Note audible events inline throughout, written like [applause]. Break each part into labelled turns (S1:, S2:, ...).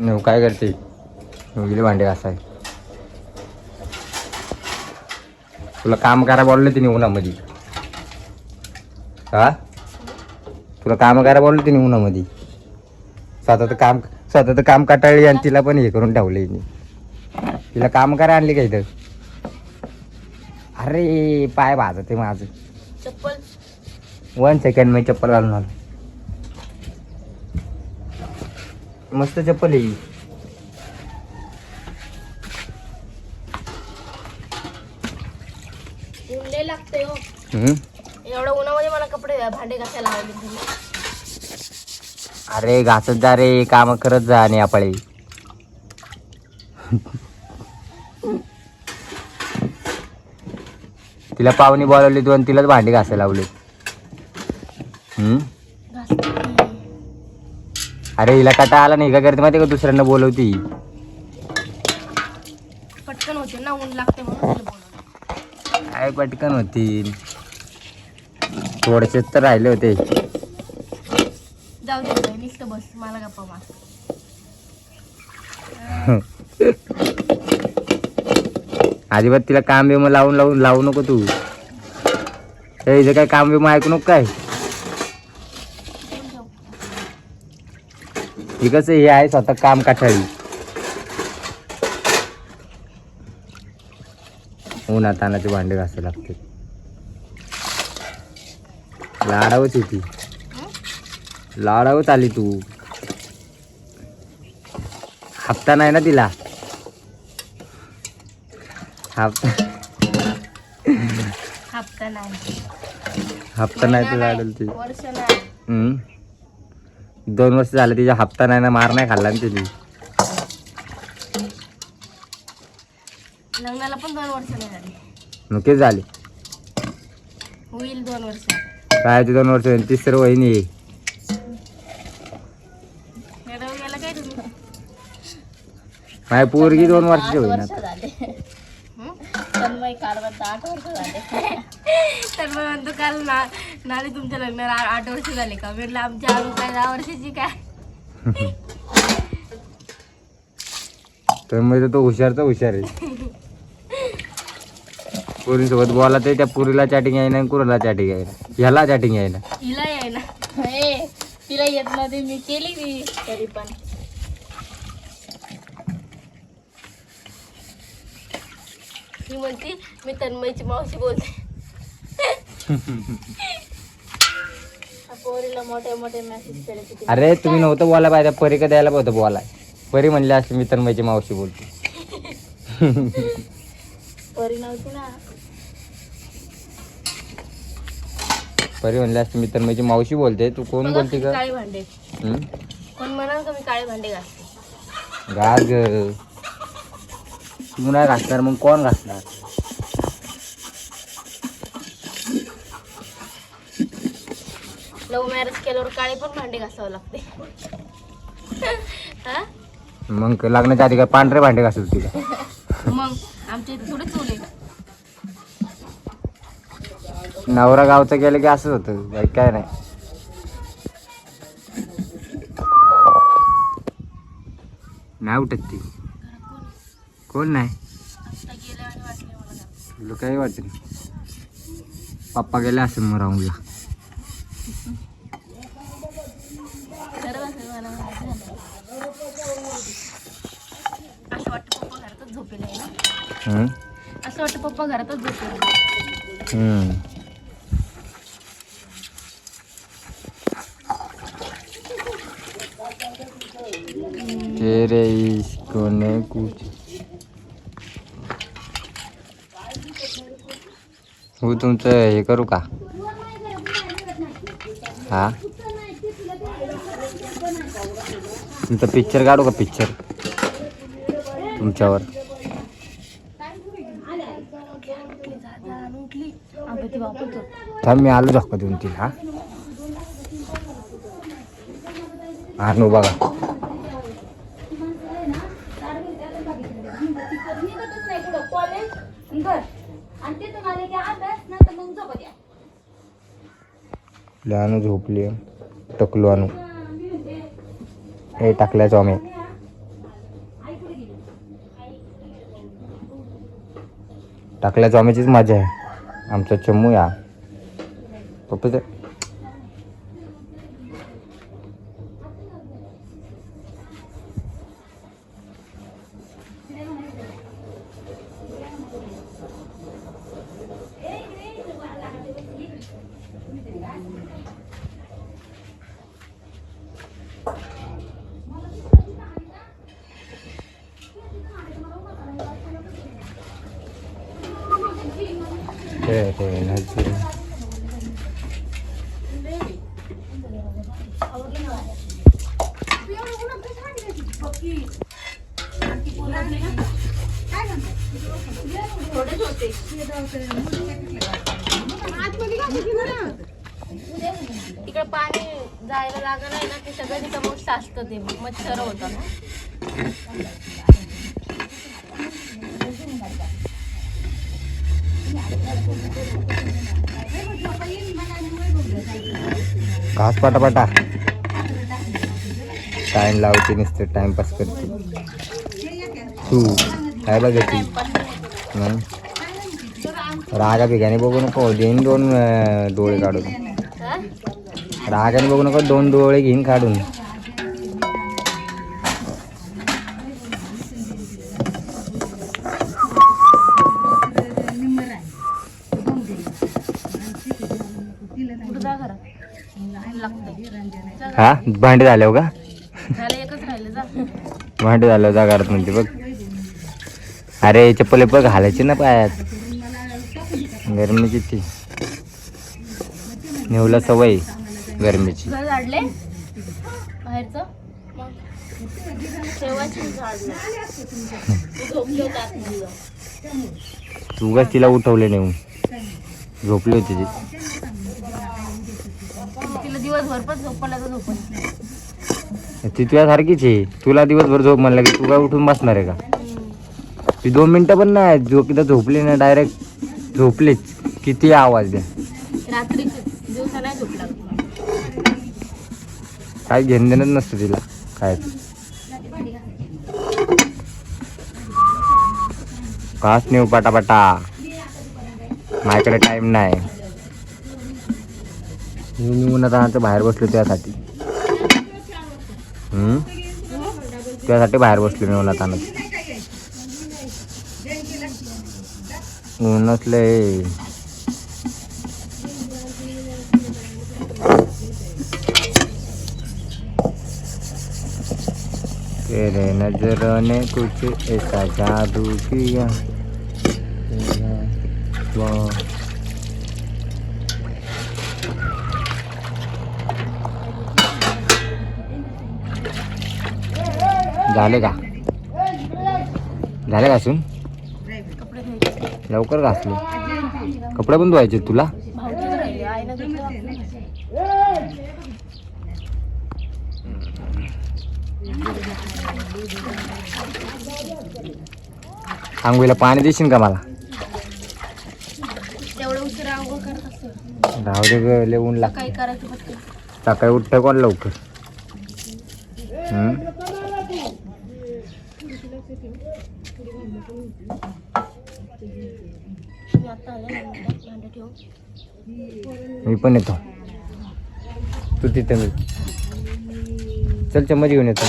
S1: नऊ काय करते? गेली भांडे घासाय तुला काम करा बोलले तिने उन्हामध्ये हा? तुला काम करा बोलले तिने उन्हामध्ये स्वतः तर काम स्वतः तर काम कटाळली आणि तिला पण हे करून ठेवले. तिला काम करा आणली का इथं? अरे पाय भाजते माझं.
S2: चप्पल.
S1: वन सेकंड मी चप्पल घालून आलो. मस्त चप्पल आहे ही.
S2: हो
S1: हम्म?
S2: एवढ्या उन्हामध्ये मला कपडे भांडे घासायला लावले तुम्ही
S1: अरे घासत जा रे काम करत जा आणि आपळे तिला पाहुणी बोलावली तू आणि तिलाच भांडी घासायला लावले हम्म? अरे हिला कटा आला नाही का करते माहिती का दुसऱ्यांना बोलवती?
S2: पटकन होते ना ऊन लागते म्हणून.
S1: काय पटकन होती? थोडेसेच तर राहिले होते.
S2: जाऊ दे नुसतं बस मला गप्पा मार. [laughs]
S1: अजिबात तिला काम बिम लावून लावून लावू नको तू. ए, हिचं काय काम बिम ऐकू नको काय? ही कसं हे आहे स्वतः काम काठाळी. उन्हा तानाचे भांडे घासावे लागते. लाडावच आहे ती. लाडावच आली तू. हप्ता नाही ना तिला. हप्ता
S2: हप्ता नाही.
S1: हप्ता नाही
S2: महिना
S1: तुला आडेल ती.
S2: वर्ष नाही.
S1: हम्म. दोन वर्ष झाले तिचा हप्ता नाही ना मार नाही खाल्ला ना तिने.
S2: लग्नाला पण दोन वर्ष नाही झाली.
S1: झाले?
S2: होईल दोन वर्ष.
S1: काय ते दोन वर्ष झाली, तिसरं वहिनी आहे.
S2: मॅडम गेला काय तुम्ही?
S1: माझी पोरगी दोन वर्षाची
S2: आठ
S1: होईना
S2: वर्ष झाले. तन्मय काढवत आठ वर्ष झाले. तर मग काल ना नाले तुमच्या लग्नाला आ- आठ वर्ष झाले का? म्हटलं आमच्या काय दहा वर्षाची काय?
S1: तर मग तो हुशारचा हुशार आहे. पोरीसोबत बोला ते त्या पुरीला चॅटिंग आहे ना कुराला चॅटिंग आहे ना ह्याला चॅटिंग आहे ना
S2: हिला आहे ना हे तिला येत नव्हती मी केली ती तरी पण. ती म्हणती मी तन्मयची मावशी बोलते. [laughs] पोरीला मोठे मोठे मेसेज केले की ती-
S1: अरे तुम्ही नव्हतं बोला पाहिजे परी का द्यायला पाहिजे बोलाय. परी म्हणली असली मी तर माझी मावशी बोलते. [laughs]
S2: परी नव्हती ना.
S1: परी म्हणली असली मी तर माझी मावशी बोलते. तू कोण
S2: बघा
S1: बोलते का
S2: काळे भांडे.
S1: हम्म?
S2: कोण म्हणाल का मी काळे भांडे घासते?
S1: घास ग. तू नाही घासणार मग कोण घासणार?
S2: लव्ह मॅरेज केल्यावर काळे पण भांडे घासावं लागते. हा?
S1: मग लग्नाच्या आधी काय पांढरे भांडे घासत होती का?
S2: मग आमच्या इथे थोडे चोले.
S1: नवरा गावचं गेलं की असंच होतं. काय नाही. नाही उठत ती. कोण नाही? तुला काही वाटत नाही. पप्पा गेले असेल मग राऊंडला
S2: खरं असेल मला माहिती झालं. असं वाटतं पप्पा घरातच झोपेल आहे ना
S1: हम्म?
S2: असं वाटतं पप्पा घरातच झोपेल.
S1: तेरे इश्क ने कुछ। हो तुमचं हे करू का? हा? तुमचं पिक्चर काढू का पिक्चर तुमच्यावर
S2: उठली अगं ती वापस झोप
S1: थांब मी आलो धक्का देऊन तिला. हा हा बघा. लहान झोपली टकलो आणू. हे टाकल्याचो आम्ही. टाकल्या जॉमेचीच मजा आहे. आमचा चम्मू या पप्पा तेरे नजर
S2: तिकडे पाणी जायला लागलं नाही ना ते सगळं तिथं मग साचतं ते मच्छर होतं ना
S1: घास पाटापाटा टाइम लावते नुसतं टाइमपास करते तू काय बघते मग रागा बिगाने बघू नको देईन दोन अं, डोळे काढून
S2: हा?
S1: रागाने बघू नको दोन डोळे घेईन काढून हा? भांडे झाले हो का? भांडे झालं जा घरात म्हणते बघ. अरे चप्पल बघ घालायची ना पायात. गरमीची ती. नेवला सवय गरमीची.
S2: तू
S1: उगाच तिला उठवले नेऊन. झोपली होती ती.
S2: तिला दिवसभर पण झोपला तर झोपत नाही.
S1: ती तुझ्यासारखीच आहे. तुला दिवसभर झोप म्हणलं की तू काय उठून बसणार आहे का? ती दोन मिनटं पण नाही झोपीला झोपली ना डायरेक्ट झोपलीच. किती आवाज द्या.
S2: रात्रीची दिवसा नाही झोप लागत
S1: काय घेणं देणंच नसतं तिला. काय? कास नेऊ पटापटा. माझ्याकडे टाइम नाही. मी मी बाहेर बसलो त्यासाठी. त्यासाठी बाहेर बसलो मी उन्हात आणत ऊन नसले तेरे नजरों ने कुछ ऐसा जादू किया तेरा वो- झाले का? झाले घासून लवकर घासले. कपडे पण धुवायचे तुला. आंघोळीला पाणी देशील का मला? राहू दे ऊन लाग
S2: काही करायचं पटकन.
S1: सकाळी उठतं कोण लवकर. हम्म?
S2: मी आता आले ना मिनिटात भांडं ठेवून
S1: मी पण येतो. तू तिथं मी. चल चम्मच घेऊन येतो.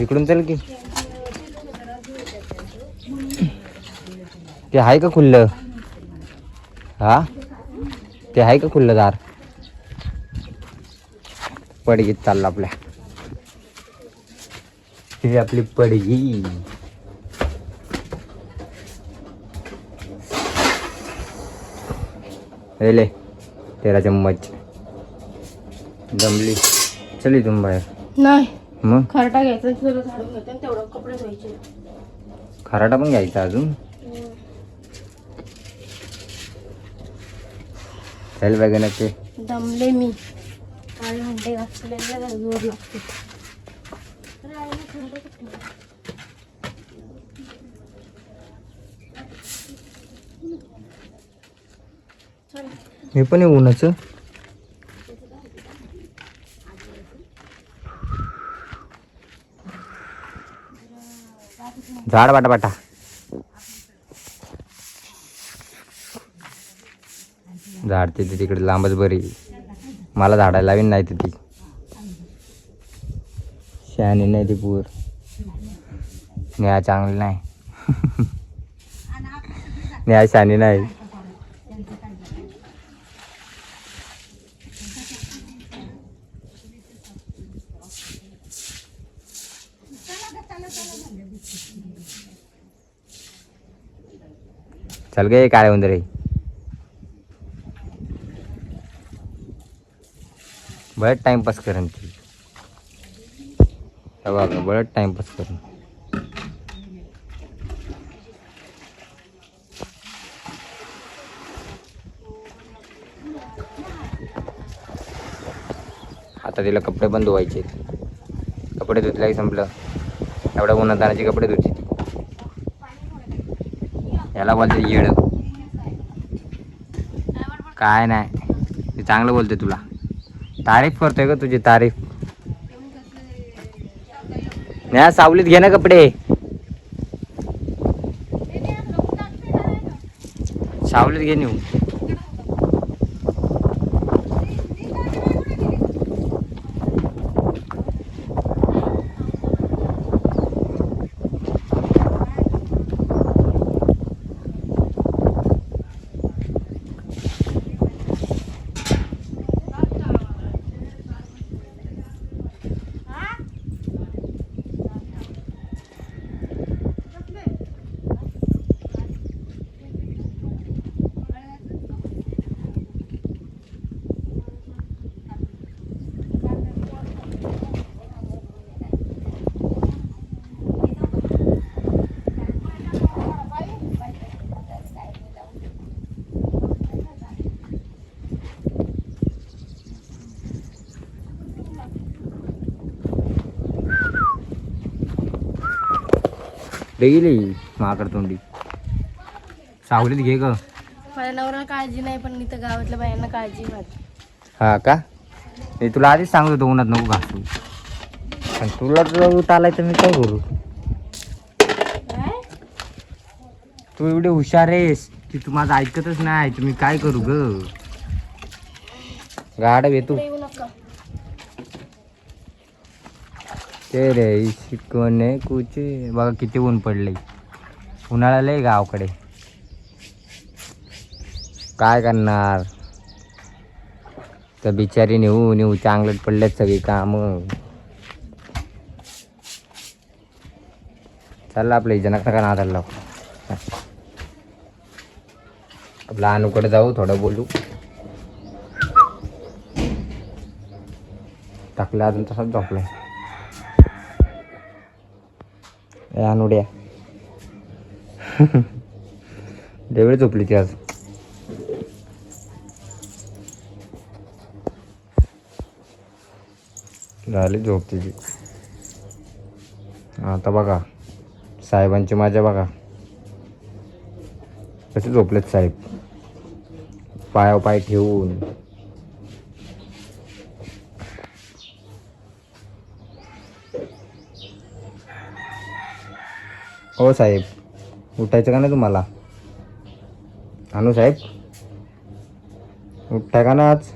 S1: इकडून चल की. ते आहे का खुल्लं? हा? ते आहे का खुल्लं दार? पडगीत चाललं आपल्या. ही आपली पडगी. हे ले. तेरा चम्मच. जमली चल इथून बाहेर.
S2: नाही.
S1: मग?
S2: खरटा घ्यायचा आणि तेवढं कपडे
S1: खराटा पण घ्यायचा अजून? चल बघा ते.
S2: दमले मी. काळे भांडे घासले जोर लागते.
S1: हे पण आहे उन्हाचं. झाड बाटा बाटा. झाड तिथे तिकडे लांबच बरी. मला झाडायला लावीन नाही तिथे. शहाणी नाही ती पूर. न्याय चांगली नाही. [laughs] न्याय शहाणी नाही. चल गे काय उंदरे. बरं टाइमपास करेन ती हे बघा टाइमपास करेन. आता तिला कपडे पण धुवायचे कपडे धुतल्याही संपलं. एवढ्या उन्हात तानाचे कपडे धुतले. याला बोलते येड. काय नाही. ते चांगलं बोलते तुला. तारीफ करतोय का तुझी तारीफ. नाही सावलीत घे ना कपडे. सावलीत घे नेऊ. गेली माकड तोंडी सावलीत घे ग
S2: माझ्या नवऱ्याला काळजी नाही पण इथं गावातल्या बायांना काळजी माझी
S1: हा का मी तुला आधीच सांगत होतो उन्हात नको घासू पण तुला आलाय तर मी काय करू
S2: काय
S1: तू एवढे हुशार आहेस की तू माझं ऐकतच नाही तुम्ही काय करू ग गाड येतो
S2: येऊ नका
S1: ते रे शिकवणे कुचे बघा किती ऊन पडले उन्हाळा लय गावकडे. काय करणार? तर बिचारी नेऊ नेऊ चांगलं पडलेत सगळी काम. चाललं आपलं जनक नका ना चाललं आपलं अनुकडे जाऊ थोडं बोलू. टाकलं अजून तसाच झोपलाय. ए अनुड्या देवळी झोपली ती आज. झाली झोप तिची. आता बघा साहेबांची माझ्या बघा. कसे झोपलेत साहेब? पायावर पाय ठेवून. हो साहेब उठायचं का नाही तुम्हाला? आणू साहेब उठताय का ना आज?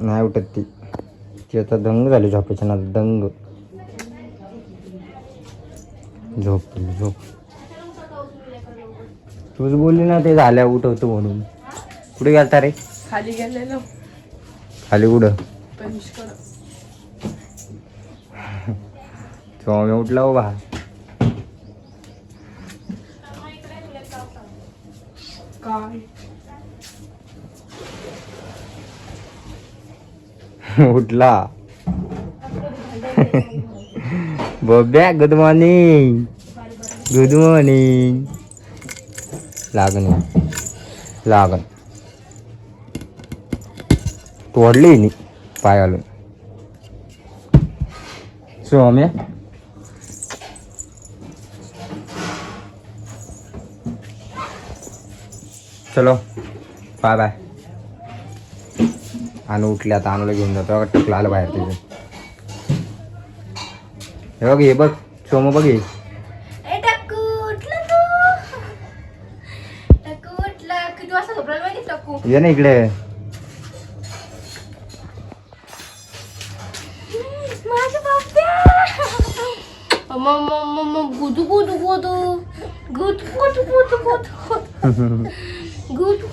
S1: नाही उठत ती. ती आता दंग झाली झोपायच्या ना दंग. झोप झोप. तूच बोलली ना ते झाल्या उठवतो म्हणून. कुठे गेलता रे?
S2: खाली गेलेलो.
S1: खाली कुठं? જો હવે ઉઠલાવો
S2: બા
S1: ઉઠલા બોબ્યા ગુડ મોર્નિંગ ગુડ મોર્નિંગ લાગણી લાગણ તોડલી નહીં પાયલું શું અમે चलो बाय बाय आणू उठले आता आणूला घेऊन जातो. बघा टकलं आलं बाहेर तिथे हे बघ हे बघ सोम बघ हे. ये ना इकडे.
S2: गुदू गुदू गुदू गुदू. गुदू गुदू [laughs] गुदू गुदू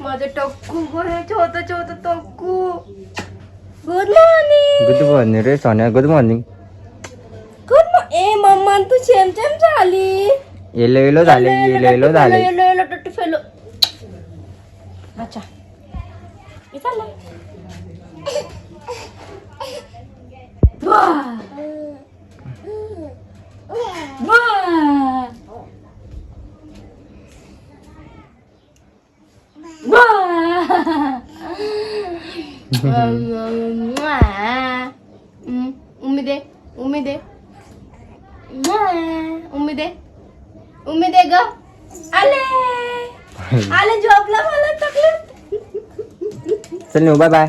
S2: माझं टक्कू बरं छोटं छोटं टक्कू गुड मॉर्निंग
S1: गुड मॉर्निंग रे सोन्या गुड मॉर्निंग
S2: गुड मॉर्निंग ए मम्मा तू सेम सेम झाली
S1: येलो येलो झाले येलो येलो झाले
S2: येलो येलो टट्टू फेलो अच्छा हे ಉಮ್ಮಿದೆ ಉಮ್ಮಿದೆ ಉಮ್ಮಿದೆ ಉಮ್ಮಿದೆ ಗ ಅಲ್ಲೇ ಅಲ್ಲೇ ಜೋಬ್ಲ मला ತकलं
S1: चल न्यू बाय बाय